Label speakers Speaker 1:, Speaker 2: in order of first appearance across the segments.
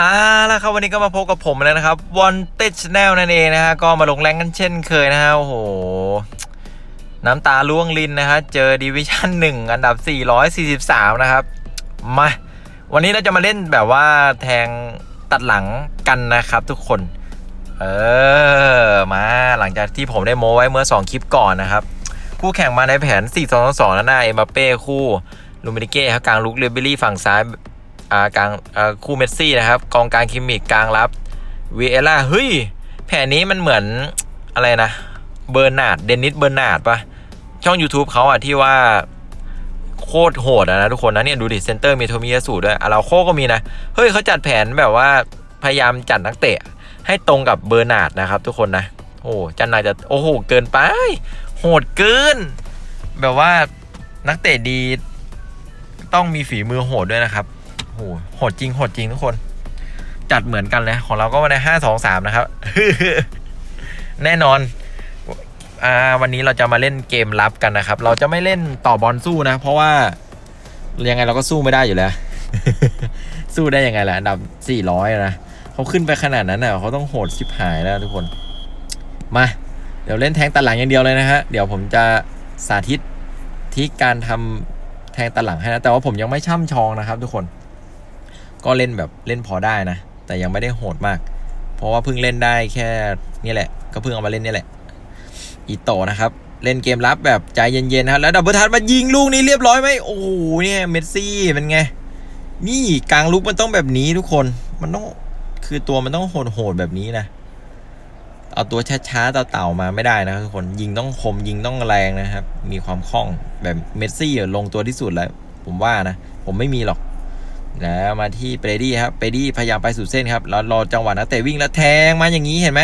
Speaker 1: อ่าแล้วครับวันนี้ก็มาพบกับผมแล้วนะครับ Wanted Channel นั่นเองนะฮะก็มาลงแรงกันเช่นเคยนะฮะโอ้โห น้ำตาล่วงลินนะฮะเจอดิวิชั่น1 อันดับ 443 นะครับ มา วันนี้เราจะมาเล่นแบบว่าแทงตัดหลังกันนะครับทุกคน เออ มาหลังจากที่ผมได้โม้ไว้เมื่อ 2 คลิปก่อนนะครับ คู่แข่งมาในแผน 4 2 2 2นั่นนะเอ็มบัปเป้คู่ลูมินิเก้ครับกลางลุกเรเบลี่ฝั่งซ้าย กลางอ่าคู่เมสซี่นะครับ กองกลางคิมมิกกลางรับวีเอล่าเฮ้ย แผนนี้มันเหมือนอะไรนะ เบอร์นาดเดนิสเบอร์นาดปะช่อง YouTube เขาอะที่ว่าโคตรโหดนะทุกคนนะเนี่ยดูดิเซนเตอร์มีโทมิยาสุด้วยอาราโคก็มีนะ เฮ้ยเขาจัดแผนแบบว่าพยายามจัดนักเตะ ให้ตรงกับเบอร์นาดนะครับ ทุกคนนะ โอ้จันนาจะโอ้โหเกินไป โหดเกิน แบบว่านักเตะดีต้องมีฝีมือโหดด้วยนะครับ โหโหดจริงโหดจริงทุกคน จัดเหมือนกันเลย ของเราก็มาในห้าสองสามนะครับ แน่นอนอ่าวันนี้เราจะมาเล่นเกมลับกันนะครับ เราจะไม่เล่นต่อบอลสู้นะ เพราะว่ายังไงเราก็สู้ไม่ได้อยู่แล้ว สู้ได้ยังไงล่ะอันดับสี่ร้อยนะเขาขึ้นไปขนาดนั้นน่ะเขาต้องโหดชิบหายแล้วทุกคน มา เดี๋ยวเล่นแทงตัดหลังอย่างเดียวเลยนะฮะ เดี๋ยวผมจะสาธิตที่การทำแทงตัดหลังให้นะ แต่ว่าผมยังไม่ช่ำชองนะครับทุกคน ก็เล่นแบบเล่นพอได้นะ แต่ยังไม่ได้โหดมาก เพราะว่าเพิ่งเล่นได้แค่นี่แหละ ก็เพิ่งเอามาเล่นนี่แหละ อีโตนะครับ เล่นเกมรับแบบใจเย็นๆนะครับแล้วดับเบิลทัชมายิงลูกนี้เรียบร้อยไหมโอ้โหเนี่ยเมสซี่เป็นไง นี่กลางลุกมันต้องแบบนี้ทุกคนมันต้องคือตัวมันต้องโหดๆแบบนี้นะเอาตัวช้าๆเต่าๆมาไม่ได้นะทุกคนยิงต้องคมยิงต้องแรงนะครับ มีความคล่องแบบเมสซี่ลงตัวที่สุดแล้ว ผมว่านะ ผมไม่มีหรอก แล้วมาที่เปรดี้ครับเปรดี้พยายามไปสู่เส้นครับแล้วรอจังหวะนักเตะวิ่งแล้วแทงมาอย่างนี้เห็นไหม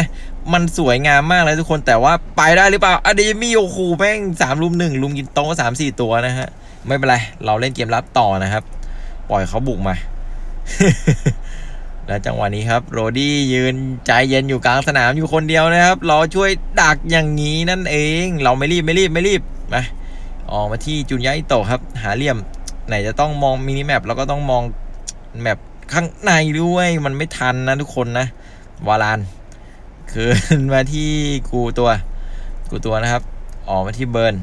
Speaker 1: มันสวยงามมากเลยทุกคนแต่ว่าไปได้หรือเปล่าอะเดมี่โอ้โหแม่งสามลุมหนึ่งลุมกินโต๊ะสามสี่ตัวนะฮะไม่เป็นไร เราเล่นเกมรับต่อนะครับ ปล่อยเขาบุกมา แล้วจังหวะนี้ครับโรดี้ยืนใจเย็นอยู่กลางสนามอยู่คนเดียวนะครับรอช่วยดักอย่างนี้นั่นเอง เราไม่รีบไม่รีบไม่รีบมาออกมาที่จุนยะอิโตะครับ หาเหลี่ยมไหนจะต้องมองมินิแมปแล้วก็ต้องมอง แมปข้างในด้วยมันไม่ทันนะทุกคนนะวาลานคืนมาที่กูตัว กูตัวนะครับออกมาที่เบิร์น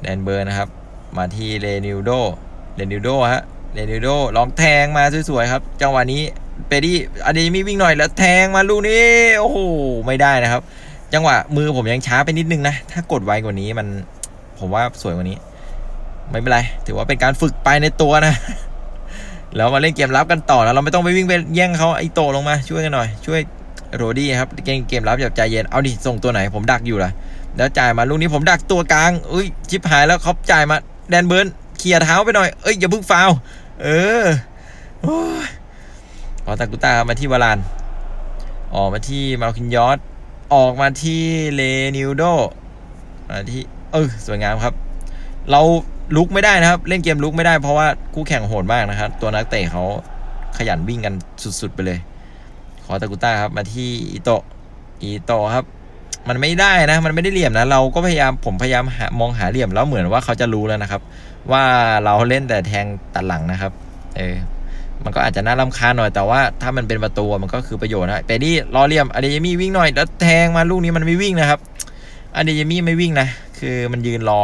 Speaker 1: แดนเบิร์นนะครับ มาที่เรนิวโดเรนิวโดฮะเรนิวโดลองแทงมาสวยๆครับจังหวะนี้เปดี้อเดมี่วิ่งหน่อยแล้วแทงมาลูกนี้โอ้โหไม่ได้นะครับ จังหวะมือผมยังช้าไปนิดนึงนะ ถ้ากดไวกว่านี้มันผมว่าสวยกว่านี้ ไม่เป็นไร ถือว่าเป็นการฝึกไปในตัวนะ แล้วมาเล่นเกมรับกันต่อนะเราไม่ต้องไปวิ่งไปแย่งเขาไอโตลงมาช่วยกันหน่อย ช่วยโรดี้ครับเกมเกมรับแบบใจเย็นเอาดิส่งตัวไหนผมดักอยู่ล่ะแล้วจ่ายมาลูกนี้ผมดักตัวกลางอุ้ยชิบหายแล้วเขาจ่ายมาแดนเบิร์นเคลียร์เท้าไปหน่อยเอ้ยอย่าพิ่งฟาวเออโอ้ยขอตากุต้ามาที่วารานออกมาที่มาคินยอสออกมาที่เลนิวโดมาที่เออสวยงามครับ เรา ลุกไม่ได้นะครับ เล่นเกมลุกไม่ได้เพราะว่าคู่แข่งโหดมากนะครับ ตัวนักเตะเขาขยันวิ่งกันสุดๆไปเลย ขอตากุต้าครับมาที่อิโตะอิโตะครับ มันไม่ได้นะ มันไม่ได้เหลี่ยมนะ เราก็พยายามผมพยายามหามองหาเหลี่ยมแล้วเหมือนว่าเขาจะรู้แล้วนะครับ ว่าเราเล่นแต่แทงตัดหลังนะครับ เออมันก็อาจจะน่ารำคาญหน่อยแต่ว่าถ้ามันเป็นประตูมันก็คือประโยชน์นะเปดี้รอเหลี่ยมอเดยมี่วิ่งหน่อยแล้วแทงมาลูกนี้มันไม่วิ่งนะครับอเดยมี่ไม่วิ่งนะคือมันยืนรอ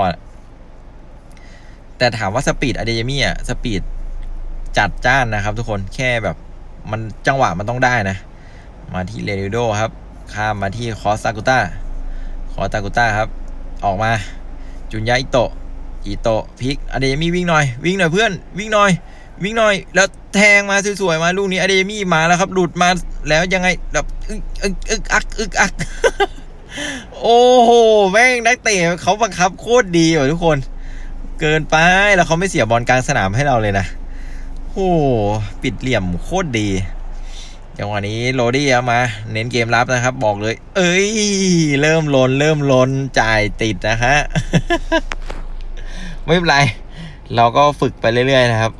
Speaker 1: แต่ถามว่าสปีดอะเดยมี่อะสปีดจัดจ้านนะครับ ทุกคนแค่แบบมันจังหวะมันต้องได้นะ มาที่เรนิโดครับ ข้ามมาที่คอสตากุต้าคอสตากุต้าครับ ออกมาจุนยาอิโตะอิโตะพิกอะเดยมี่วิ่งหน่อย วิ่งหน่อยเพื่อน วิ่งหน่อย วิ่งหน่อย แล้วแทงมาสวยๆมาลูกนี้อะเดยมี่มาแล้วครับหลุดมาแล้วยังไงแบบอึกอึกอึกอักอึกอักโอ้โหแม่งนักเตะเขาบังคับโคตรดีว่ะทุกคน เกินไปแล้วเขาไม่เสียบอลกลางสนามให้เราเลยนะโอ้โหปิดเหลี่ยมโคตรดีจังหวะนี้โรดี้เอามา เน้นเกมรับนะครับ บอกเลย เอ้ย เริ่มลน เริ่มลนจ่ายติดนะฮะไม่เป็นไร เราก็ฝึกไปเรื่อยๆนะครับ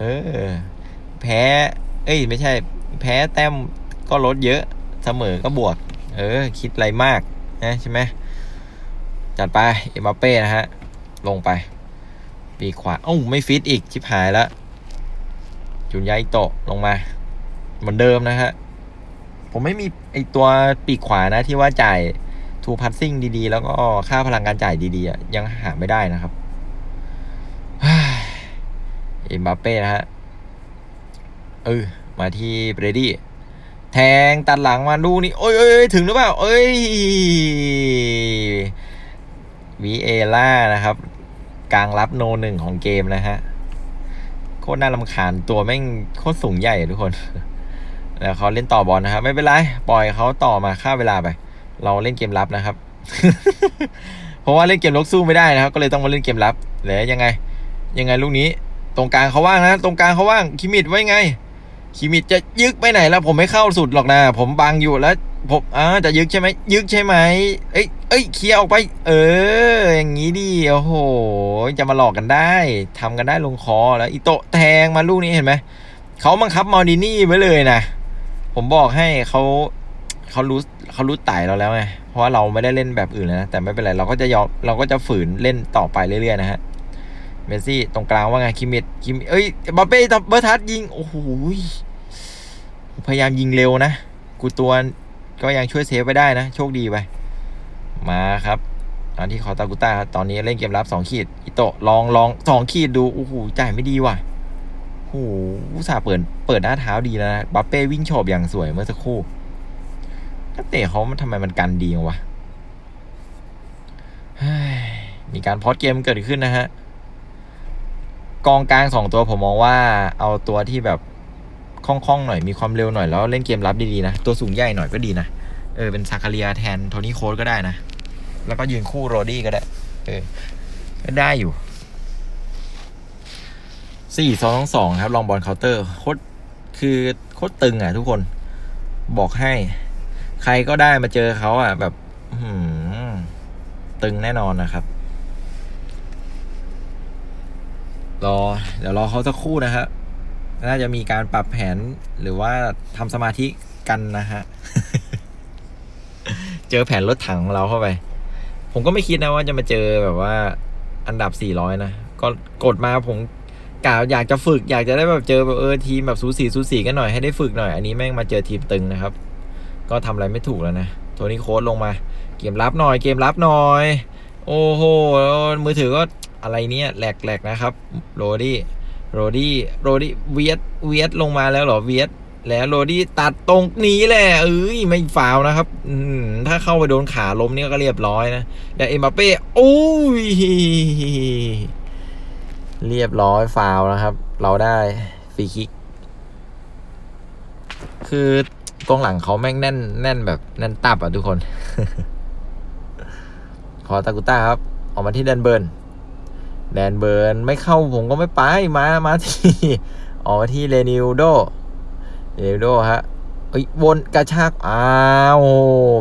Speaker 1: เออ แพ้ เอ้ย ไม่ใช่ แพ้แต้มก็ลดเยอะเสมอก็บวก เออ คิดอะไรมากนะใช่ไหมจัดไปเอ็มบัปเป้นะฮะ ลงไป ปีขวาเอ้าไม่ฟิตอีกชิบหายแล้วจุนยาอิโตะลงมา เหมือนเดิมนะฮะ ผมไม่มีไอตัวปีกขวานะที่ว่าจ่ายทูพั s ซิ่งดีๆ แล้วก็ค่าพลังการจ่ายดีๆอะยังหาไม่ได้นะครับเอ็มบัปเป้นะฮะ เออ มาที่เบรดี้ แทงตัดหลังมาดูนี่ โอ้ยเอ้ยเอ้ยถึงหรือเปล่า เอ้ยวีเอล่านะครับ กลางรับโนหนึ่งของเกมนะฮะ โคตรน่าลำคาญตัวแม่งโคตรสูงใหญ่ทุกคนแล้วเขาเล่นต่อบอลนะครับ ไม่เป็นไร ปล่อยเขาต่อมาค่าเวลาไป เราเล่นเกมรับนะครับ เพราะว่าเล่นเกมลกสู้ไม่ได้นะครับ ก็เลยต้องมาเล่นเกมรับแล้วยังไง ยังไงลูกนี้ ตรงกลางเขาว่างนะ ตรงกลางเขาว่างคิมิดไว้ไง คิมิดจะยึกไปไหนแล้วผมไม่เข้าสุดหรอกนะ ผมบังอยู่แล้ว ผมอ่าจะยึกใช่ไหมยึกใช่ไหมเอ้ยเอ้ยเคลียร์ออกไป เออ อย่างนี้ดิโอ้โห จะมาหลอกกันได้ทำกันได้ลงคอแล้วอิโตะแทงมาลูกนี้เห็นไหมเขาบังคับมอร์ดินี่ไว้เลยนะผมบอกให้เขาเขารู้เขารู้ไต่เราแล้วไงเพราะว่าเราไม่ได้เล่นแบบอื่นแล้วนะแต่ไม่เป็นไรเราก็จะยอมเราก็จะฝืนเล่นต่อไปเรื่อยๆนะฮะเมสซี่ตรงกลางว่าไงคิมิดคิมเอ้ยบาเป้ทับเบอร์ทัสยิงโอ้โห พยายามยิงเร็วนะ กูตัวก็ยังช่วยเซฟไว้ได้นะ โชคดีไป มาครับอันที่คอตากุต้าตอนนี้เล่นเกมรับสองขีด อิโตะลองลองสองขีดดู โอ้โห จ่ายไม่ดีว่ะโอ้โหอุตส่าห์เปิด เปิดหน้าเท้าดีแล้วนะ บัปเป้วิ่งโฉบอย่างสวยเมื่อสักครู่นักเตะเขามันทำไมมันกันดีวะมีการพอดเกมเกิดขึ้นนะฮะ กองกลางสองตัวผมมองว่าเอาตัวที่แบบ คล่องๆหน่อยมีความเร็วหน่อยแล้วเล่นเกมรับดีๆนะ ตัวสูงใหญ่หน่อยก็ดีนะ เออเป็นซาคาเรียแทนโทนี่โค้ดก็ได้นะ แล้วก็ยืนคู่โรดี้ก็ได้ เออก็ได้อยู่สี่สองสองครับ ลองบอลเคาน์เตอร์โคตรคือโคตรตึงอะทุกคนบอกให้ ใครก็ได้มาเจอเขาอะ แบบตึงแน่นอนนะครับ รอ เดี๋ยวรอเขาสักครู่นะฮะ น่าจะมีการปรับแผนหรือว่าทำสมาธิกันนะฮะ เจอแผนรถถังของเราเข้าไป ผมก็ไม่คิดนะว่าจะมาเจอแบบว่าอันดับ 400 นะ ก็กดมาผมกล่าวอยากจะฝึก อยากจะได้แบบเจอแบบเออทีมแบบสูสีสูสีกันหน่อยให้ได้ฝึกหน่อย อันนี้แม่งมาเจอทีมตึงนะครับ ก็ทำอะไรไม่ถูกแล้วนะ โทนี่โค้ดลงมา เกมรับหน่อย เกมรับหน่อย โอ้โห มือถือก็อะไรเนี่ยแหลกแหลกนะครับ โรดี้ โรดี้โรดี้เวียดเวียดลงมาแล้วเหรอเวียดแล้วโรดี้ตัดตรงนี้แหละเอ้ยไม่ฟาวนะครับ อืถ้าเข้าไปโดนขาล้มนี่ก็เรียบร้อยนะแต่เอ็มบัปเป้โอ้ยเรียบร้อยฟาวนะครับ เราได้ฟรีคิก คือกองหลังเขาแม่งแน่น แน่นแบบแน่นตับอะทุกคน ขอตากุต้าครับ ออกมาที่แดนเบิร์น แดนเบิร์นไม่เข้าผมก็ไม่ไปมามาที่ออกมาที่เรนิวโดเรนิวโดฮะเอ้ยวนกระชากอ้าว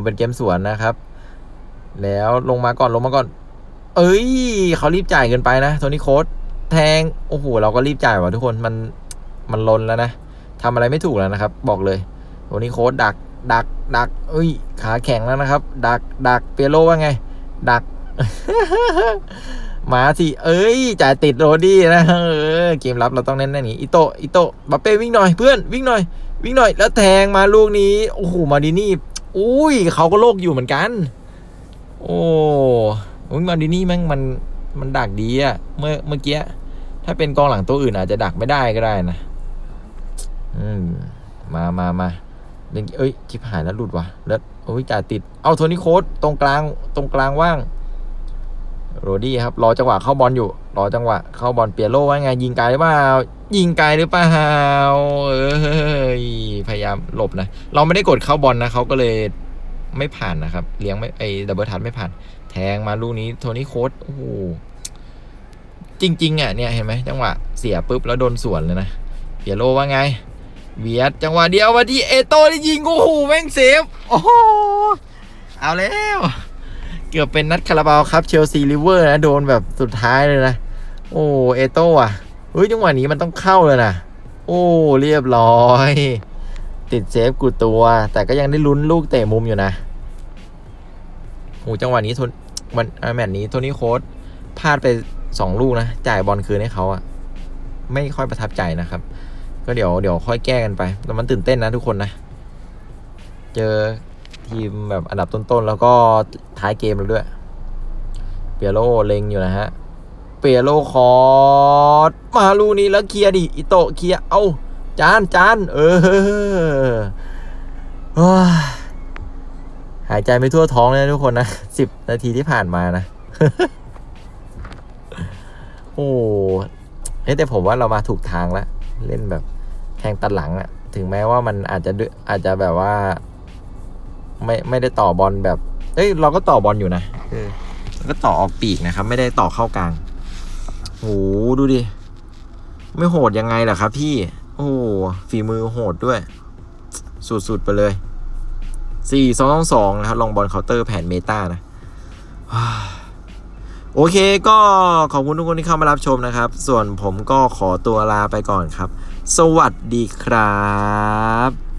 Speaker 1: เป็นเกมสวนนะครับ แล้วลงมาก่อนลงมาก่อน เอ้ยเขารีบจ่ายเกินไปนะโทนี่โค้ดแทงโอ้โหเราก็รีบจ่ายว่ะทุกคนมันมันลนแล้วนะทำอะไรไม่ถูกแล้วนะครับ บอกเลยโทนี่โค้ดดักดักดักเอ้ย ขาแข็งแล้วนะครับ ดักดักเปียโลว่าไง ดัก มาสิ เอ้ยจ่ายติดโรดี้นะเออเกมรับเราต้องเน้นๆอย่นี้อิโตะอิโตะบัปเป้วิ่งหน่อยเพื่อนวิ่งหน่อย วิ่งหน่อย แล้วแทงมาลูกนี้โอ้โหมาดินี่อุ้ยเขาก็โลกอยู่เหมือนกัน โอ้ยมาดินี่แม่งมันมันดักดีอะเมื่อเมื่อกี้ถ้าเป็นกองหลังตัวอื่นอาจจะดักไม่ได้ก็ได้นะอืมมามามาเป็นเอ้ยชิบหายแล้วหลุดว่ะแล้วโอ้ยจ่ายติด เอาโทนี่โค้ดตรงกลางตรงกลางว่าง โรดี้ครับรอจังหวะเข้าบอลอยู่ รอจังหวะเข้าบอลเปียโลว่าไงยิงไกลหรือเปล่ายิงไกลหรือเปล่าเอ้ยพยายามหลบนะ เราไม่ได้กดเข้าบอลนะเขาก็เลยไม่ผ่านนะครับ เลี้ยงไม่ไอ้ดับเบิลทันไม่ผ่าน แทงมาลูกนี้โทนี่โค้ดโอ้โหจริงๆอะเนี่ยเห็นไหมจังหวะเสียปุ๊บแล้วโดนสวนเลยนะเปียโลว่าไงเวียดจังหวะเดียวมาที่เอโต้ได้ยิงโอ้โหแม่งเซฟโอ้โหเอาแล้ว กือบเป็นนัดคาราบาวครับเชลซีลิเวอร์นะโดนแบบสุดท้ายเลยนะ โอ้เอโต้อะเฮ้ยจังหวะนี้มันต้องเข้าเลยนะโอ้เรียบร้อย ติดเซฟกูตัว แต่ก็ยังได้ลุ้นลูกเตะมุมอยู่นะโอ้จังหวะนี้ทนวันอ่าแมตช์นี้โทนี่โค้ดพลาดไปสองลูกนะ จ่ายบอลคืนให้เขาอะไม่ค่อยประทับใจนะครับ ก็เดี๋ยวเดี๋ยวค่อยแก้กันไปแต่มันตื่นเต้นนะทุกคนนะ เจอ ทีมแบบอันดับต้นๆ แล้วก็ท้ายเกมแล้วด้วย เปียโรเล็งอยู่นะฮะ เปียโรคอร์ดมาลูนี้แล้วเคลียร์ดิ อิโตะเคลียร์ เอาจานจานเออหายใจไม่ทั่วท้องเลยทุกคนนะสิบนาทีที่ผ่านมานะ โอ้เฮ้ยแต่ผมว่าเรามาถูกทางแล้ว เล่นแบบแทงตัดหลังอะถึงแม้ว่ามันอาจจะอาจจะแบบว่า ไม่ไม่ได้ต่อบอลแบบ เอ้ยเราก็ต่อบอลอยู่นะเออก็ต่อออกปีกนะครับ ไม่ได้ต่อเข้ากลางโหดูดิ ไม่โหดยังไงล่ะครับ พี่ โอ้ฝีมือโหดด้วย สุด ๆ ไปเลยสี่สองสองนะครับ ลองบอลเคาน์เตอร์แผนเมตานะโอเคก็ขอบคุณทุกคนที่เข้ามารับชมนะครับ ส่วนผมก็ขอตัวลาไปก่อนครับ สวัสดีครับ